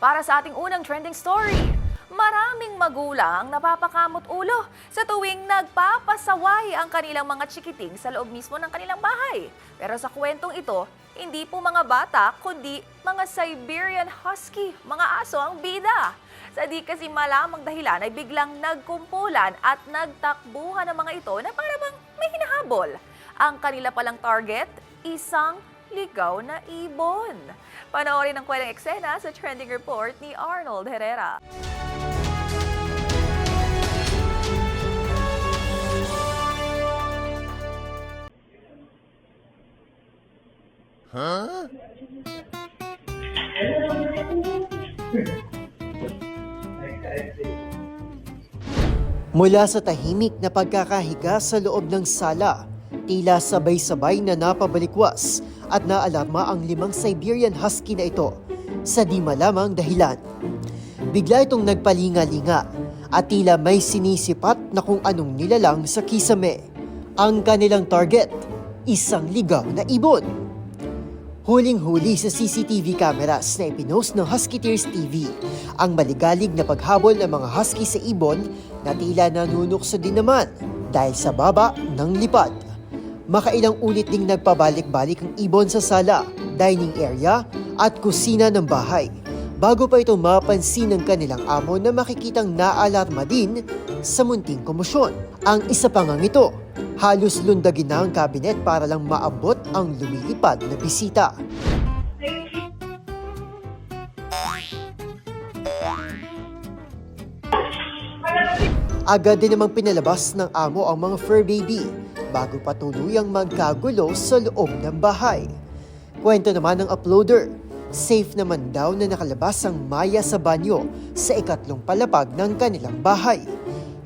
Para sa ating unang trending story, maraming magulang napapakamot ulo sa tuwing nagpapasaway ang kanilang mga chikiting sa loob mismo ng kanilang bahay. Pero sa kwentong ito, hindi po mga bata, kundi mga Siberian Husky, mga aso ang bida. Sa di kasi malamang dahilan ay biglang nagkumpulan at nagtakbuhan ng mga ito na para bang may hinahabol. Ang kanila palang target, isang ligaw na ibon. Panoorin ang kwentong eksena sa trending report ni Arnold Herrera. Mula sa tahimik na pagkakahiga sa loob ng sala, tila sabay-sabay na napabalikwas at naalarma ang limang Siberian Husky na ito sa di malamang dahilan. Bigla itong nagpalinga-linga at tila may sinisipat na kung anong nilalang sa kisame. Ang kanilang target, isang ligaw na ibon. Huling-huli sa CCTV cameras na ipinost ng Husky Tears TV ang maligalig na paghabol ng mga husky sa ibon na tila nanunukso din naman dahil sa baba ng lipad. Makailang ulit ding nagpabalik-balik ang ibon sa sala, dining area at kusina ng bahay bago pa ito mapansin ng kanilang amo na makikitang naalarma din sa munting komosyon. Ang isa pa ngang ito, halos lundagin na ang kabinet para lang maabot ang lumilipad na bisita. Agad din namang pinalabas ng amo ang mga fur baby bago pa tuluyang magkagulo sa loob ng bahay. Kwento naman ng uploader, safe naman daw na nakalabas ang Maya sa banyo sa ikatlong palapag ng kanilang bahay.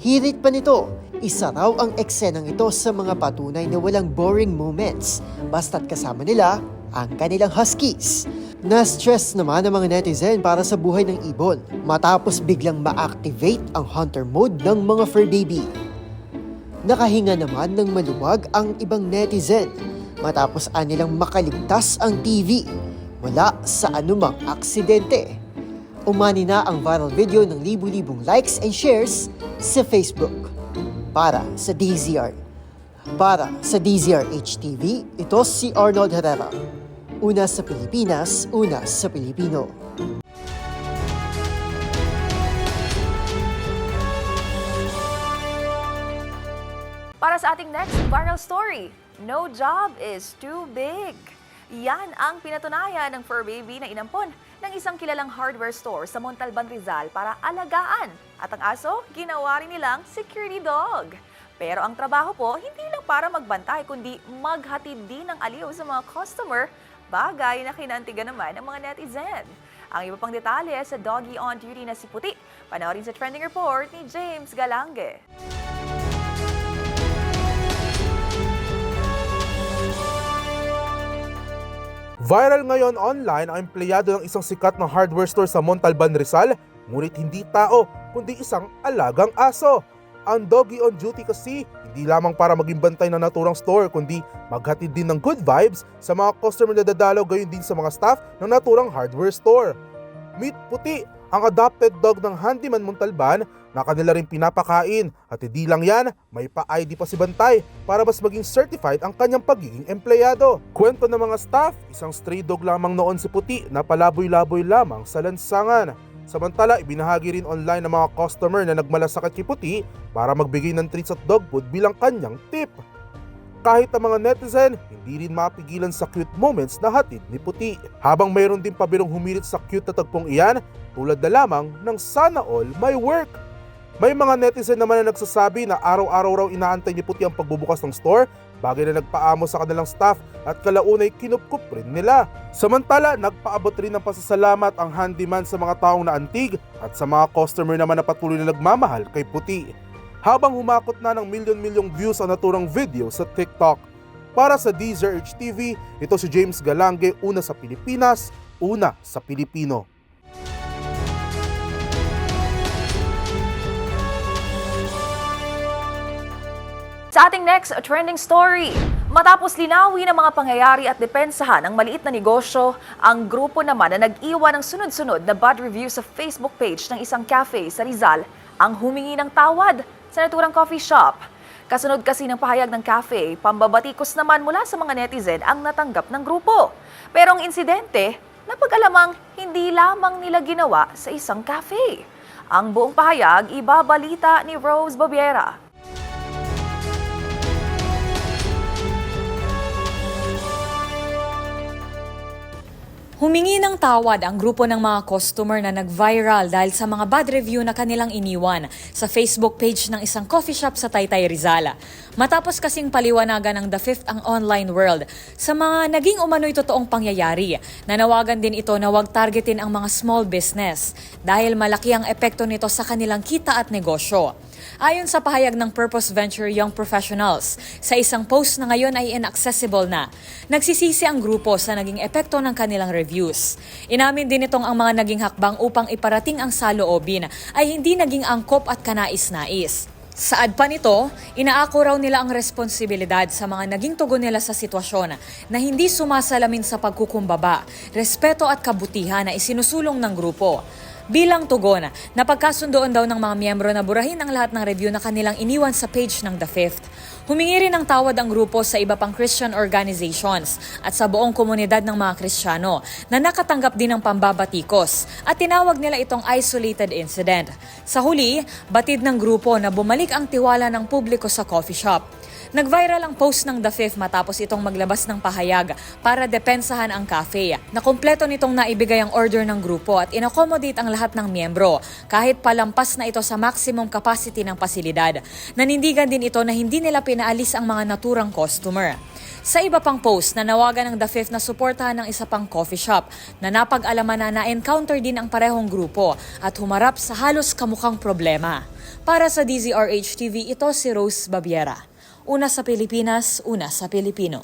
Hirit pa nito, isa raw ang eksenang ito sa mga patunay na walang boring moments basta't kasama nila ang kanilang huskies. Na-stress naman ang mga netizen para sa buhay ng ibon matapos biglang ma-activate ang hunter mode ng mga fur baby. Nakahinga naman ng maluwag ang ibang netizen matapos anilang makaligtas ang TV mula sa anumang aksidente. Umani na ang viral video ng libu-libong likes and shares sa Facebook. Para sa DZR. Para sa DZR HTV, ito si Arnold Herrera. Una sa Pilipinas, una sa Pilipino. Para sa ating next viral story, no job is too big. Yan ang pinatunayan ng fur baby na inampon ng isang kilalang hardware store sa Montalban, Rizal para alagaan. At ang aso, ginawa rin nilang security dog. Pero ang trabaho po, hindi lang para magbantay, kundi maghatid din ng aliw sa mga customer, bagay na kinantigan naman ng mga netizen. Ang iba pang detalye sa doggy on duty na si Puti, panoorin sa trending report ni James Galange. Viral ngayon online ang empleyado ng isang sikat na hardware store sa Montalban, Rizal, ngunit hindi tao, kundi isang alagang aso. Ang doggy on duty kasi hindi lamang para maging bantay ng naturang store, kundi maghatid din ng good vibes sa mga customer na dadalaw gayon din sa mga staff ng naturang hardware store. Meet Puti, ang adopted dog ng handyman Montalban na kanila rin pinapakain at hindi lang yan, may pa-ID pa si Bantay para mas maging certified ang kanyang pagiging empleyado. Kwento ng mga staff, isang stray dog lamang noon si Puti na palaboy-laboy lamang sa lansangan. Samantala, ibinahagi rin online ng mga customer na nagmalasakit kay Puti para magbigay ng treats at dog food bilang kanyang tip. Kahit ang mga netizen, hindi rin mapigilan sa cute moments na hatid ni Puti. Habang mayroon din pabirong humirit sa cute na tagpong iyan, tulad na lamang ng sana all may work. May mga netizen naman na nagsasabi na araw-araw raw inaantay ni Puti ang pagbubukas ng store bagay na nagpaamo sa kanilang staff at kalaunay kinupkup rin nila. Samantala, nagpaabot rin ng pasasalamat ang handyman sa mga taong naantig at sa mga customer naman na patuloy na nagmamahal kay Puti. Habang humakot na ng milyon-milyong views ang naturang video sa TikTok. Para sa DZRH TV, ito si James Galange, una sa Pilipinas, una sa Pilipino. Sa ating next trending story, matapos linawin ang mga pangyayari at depensahan ng maliit na negosyo, ang grupo naman na nag-iwan ng sunod-sunod na bad review sa Facebook page ng isang cafe sa Rizal ang humingi ng tawad sa naturang coffee shop. Kasunod kasi ng pahayag ng cafe, pambabatikos naman mula sa mga netizen ang natanggap ng grupo. Pero ang insidente, napag-alamang hindi lamang nila ginawa sa isang cafe. Ang buong pahayag, ibabalita ni Rose Babiera. Humingi ng tawad ang grupo ng mga customer na nag-viral dahil sa mga bad review na kanilang iniwan sa Facebook page ng isang coffee shop sa Taytay Rizal. Matapos kasing paliwanagan ng The Fifth ang online world sa mga naging umano'y totoong pangyayari, nanawagan din ito na huwag targetin ang mga small business dahil malaki ang epekto nito sa kanilang kita at negosyo. Ayon sa pahayag ng Purpose Venture Young Professionals, sa isang post na ngayon ay inaccessible na, nagsisisi ang grupo sa naging epekto ng kanilang reviews. Inamin din itong ang mga naging hakbang upang iparating ang saloobin ay hindi naging angkop at kanais-nais. Saad pa nito, inaako raw nila ang responsibilidad sa mga naging tugon nila sa sitwasyon na hindi sumasalamin sa pagkukumbaba, respeto at kabutihan na isinusulong ng grupo. Bilang tugon, napagkasundoon daw ng mga miyembro na burahin ang lahat ng review na kanilang iniwan sa page ng The Fifth. Humingi rin ng tawad ang grupo sa iba pang Christian organizations at sa buong komunidad ng mga Kristiyano na nakatanggap din ng pambabatikos at tinawag nila itong isolated incident. Sa huli, batid ng grupo na bumalik ang tiwala ng publiko sa coffee shop. Nag-viral ang post ng The Fifth matapos itong maglabas ng pahayag para depensahan ang cafe. Nakompleto nitong naibigay ang order ng grupo at inaccommodate ang lahat ng miyembro kahit palampas na ito sa maximum capacity ng pasilidad. Nanindigan din ito na hindi nila pinaalis ang mga naturang customer. Sa iba pang post, nanawagan ng The Fifth na suportahan ng isa pang coffee shop na napag-alaman na na-encounter din ang parehong grupo at humarap sa halos kamukhang problema. Para sa DZRH TV, ito si Rose Babiera. Una sa Pilipinas, una sa Pilipino.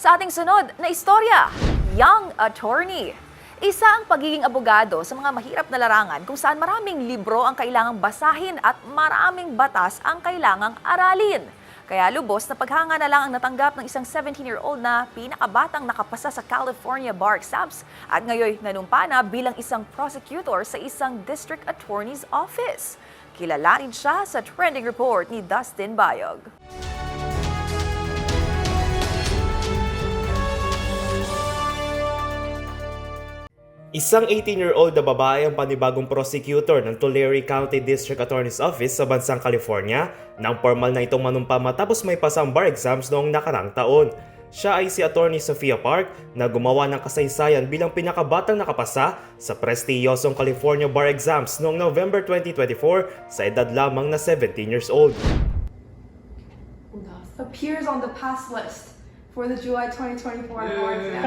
Sa ating sunod na istorya, Young Attorney. Isa ang pagiging abogado sa mga mahirap na larangan kung saan maraming libro ang kailangang basahin at maraming batas ang kailangang aralin. Kaya lubos na paghanga na lang ang natanggap ng isang 17-year-old na pinakabatang nakapasa sa California Bar Exams at ngayon nanumpa na bilang isang prosecutor sa isang district attorney's office. Kilala rin siya sa trending report ni Dustin Bayog. Isang 18-year-old na babae ang panibagong prosecutor ng Tulare County District Attorney's Office sa bansang California nang formal na itong manumpa matapos may pasang bar exams noong nakarang taon. Siya ay si Attorney Sophia Park na gumawa ng kasaysayan bilang pinakabatang nakapasa sa prestiyosong California Bar Exams noong November 2024 sa edad lamang na 17 years old. appears on the pass list for the July 2024 bar exam.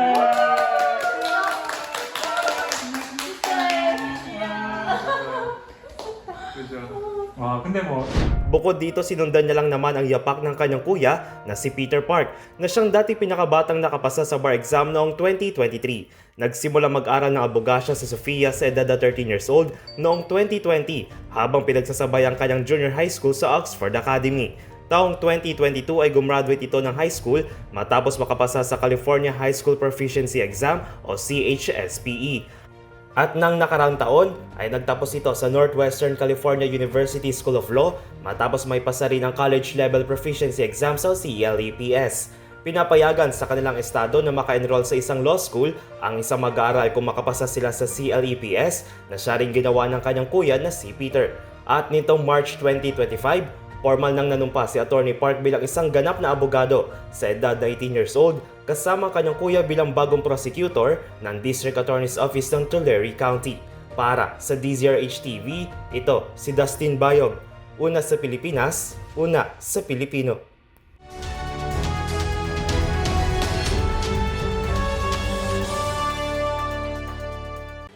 와 근데 뭐 Bukod dito, sinundan niya lang naman ang yapak ng kanyang kuya na si Peter Park na siyang dati pinakabatang nakapasa sa bar exam noong 2023. Nagsimula mag-aral ng abogasya sa Sofia sa edad na 13 years old noong 2020 habang pinagsasabay ang kanyang junior high school sa Oxford Academy. Taong 2022 ay gumraduate ito ng high school matapos makapasa sa California High School Proficiency Exam o CHSPE. at nang nakaraang taon ay nagtapos ito sa Northwestern California University School of Law matapos may pasa rin ang College Level Proficiency Exam sa CLEPS. Pinapayagan sa kanilang estado na maka-enroll sa isang law school ang isang mag-aaral kung makapasa sila sa CLEPS na siya rin ginawa ng kanyang kuya na si Peter. At nitong March 2025, Formal nang nanumpa si Attorney Park bilang isang ganap na abogado sa edad na 18 years old kasama ang kanyang kuya bilang bagong prosecutor ng District Attorney's Office ng Tulare County. Para sa DZRH TV, ito si Dustin Bayog. Una sa Pilipinas, una sa Pilipino.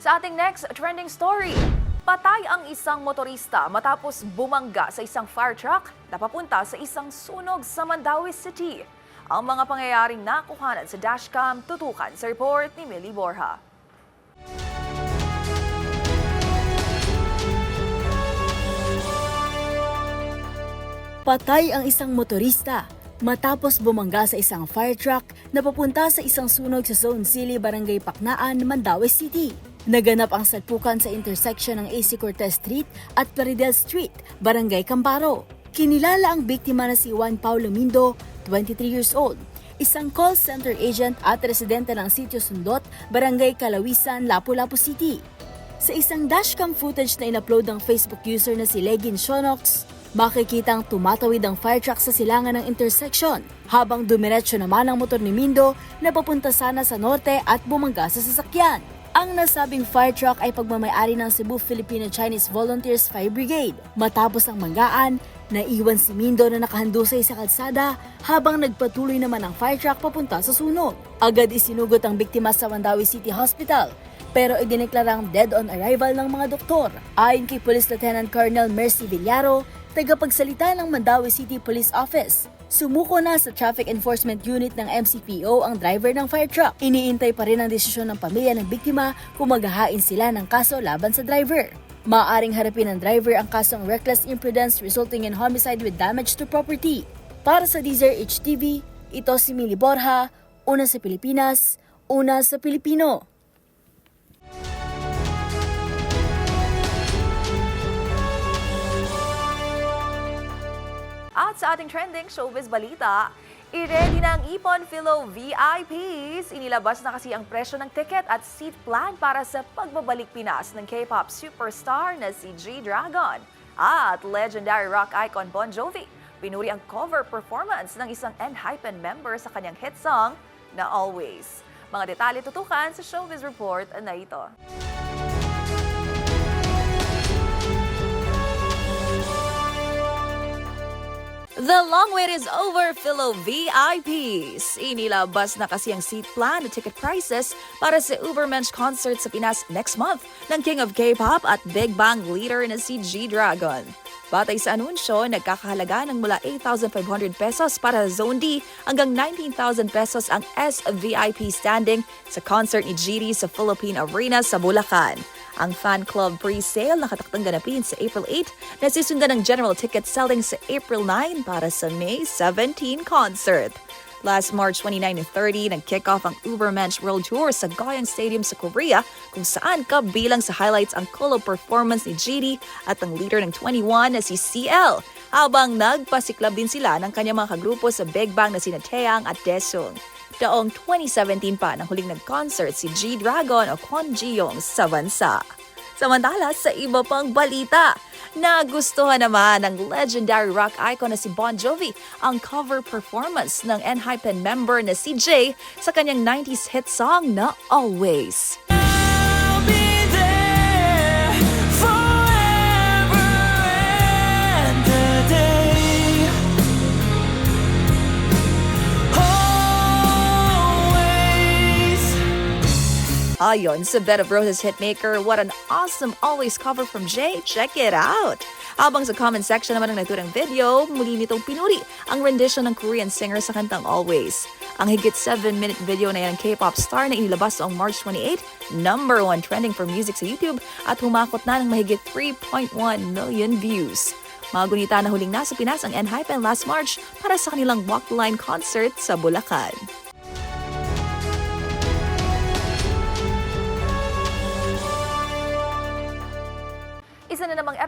Sa ating next trending story, patay ang isang motorista matapos bumangga sa isang fire truck na papunta sa isang sunog sa Mandawi City. Ang mga pangyayaring nakuhanan sa dashcam tutukan sa report ni Millie Borja. Patay ang isang motorista matapos bumangga sa isang fire truck na papunta sa isang sunog sa Zone Sili, Barangay Paknaan, Mandaue City. Naganap ang salpukan sa intersection ng AC Cortez Street at Plaridel Street, Barangay Cambaro. Kinilala ang biktima na si Juan Paulo Mindo, 23 years old, isang call center agent at residente ng Sitio Sundot, Barangay Kalawisan, Lapu-Lapu City. Sa isang dashcam footage na inupload ng Facebook user na si Legin Shonox, makikitang tumatawid ang fire truck sa silangan ng intersection habang dumiretso naman ang motor ni Mindo na papunta sana sa norte at bumangga sa sasakyan. Ang nasabing fire truck ay pagmamayari ng Cebu Filipino-Chinese Volunteers Fire Brigade. Matapos ang manggaan, naiwan si Mindo na nakahandusay sa kalsada habang nagpatuloy naman ang fire truck papunta sa sunog. Agad isinugot ang biktima sa Mandawi City Hospital pero idineklarang dead on arrival ng mga doktor. Ayon kay Police Lieutenant Colonel Mercy Villaro, tagapagsalita ng Mandawi City Police Office. Sumuko na sa Traffic Enforcement Unit ng MCPO ang driver ng fire truck. Iniintay pa rin ang desisyon ng pamilya ng biktima kung maghahain sila ng kaso laban sa driver. Maaring harapin ng driver ang kasong reckless imprudence resulting in homicide with damage to property. Para sa Deezer HTV, ito si Mili Borja, una sa Pilipinas, una sa Pilipino. At sa ating trending showbiz balita, i-ready na ang Ipon Philo VIPs. Inilabas na kasi ang presyo ng ticket at seat plan para sa pagbabalik Pinas ng K-pop superstar na si G-Dragon. At legendary rock icon Bon Jovi. Pinuri ang cover performance ng isang Enhypen member sa kanyang hit song na Always. Mga detalye tutukan sa Showbiz Report na ito. The long wait is over, Philo VIPs. Inilabas na kasi ang seat plan at ticket prices para sa Ubermensch concert sa Pinas next month ng King of K-pop at Big Bang leader na si G-Dragon. Batay sa anunsyo, nagkakahalaga ng mula 8,500 pesos para sa Zone D hanggang 19,000 pesos ang S-VIP standing sa concert ni GD sa Philippine Arena sa Bulacan. Ang fan club pre-sale nakatakdang ganapin sa April 8 na sisundan ng general ticket selling sa April 9 para sa May 17 concert. Last March 29 and 30, nag-kick off ang Ubermensch World Tour sa Goyang Stadium sa Korea kung saan kabilang sa highlights ang solo performance ni GD at ang leader ng 21 na si CL habang nagpasiklab din sila ng kanyang mga kagrupo sa Big Bang na sina Taeyang at Daesung. Taong 2017 pa nang huling nag-concert si G-Dragon o Kwon Ji-young sa bansa. Samantala, sa iba pang balita, nagustuhan naman ng legendary rock icon na si Bon Jovi ang cover performance ng Enhypen member na si Jay sa kanyang 90s hit song na Always. Ayon sa Bed of Roses hitmaker, what an awesome always cover from Jay. Check it out! Habang sa comment section naman ng naturang video, muli nitong pinuri ang rendition ng Korean singer sa kantang Always. Ang higit 7-minute video na yan ng K-pop star na inilabas noong March 28, number one trending for music sa YouTube at humakot na ng mahigit 3.1 million views. Mga gunita na huling nasa Pinas ang Enhypen last March para sa kanilang Walk the Line concert sa Bulacan.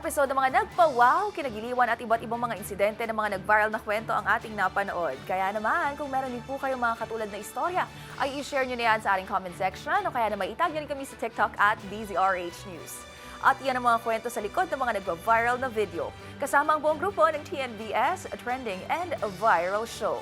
Episode ng mga nagpa-wow, kinagiliwan at iba't ibang mga insidente ng mga nag-viral na kwento ang ating napanood. Kaya naman, kung meron din po kayong mga katulad na istorya, ay i-share nyo na yan sa ating comment section o kaya naman itag nyo rin kami sa TikTok at DZRH News. At yan ang mga kwento sa likod ng mga nagpa-viral na video. Kasama ang buong grupo ng TNBS, Trending and Viral Show.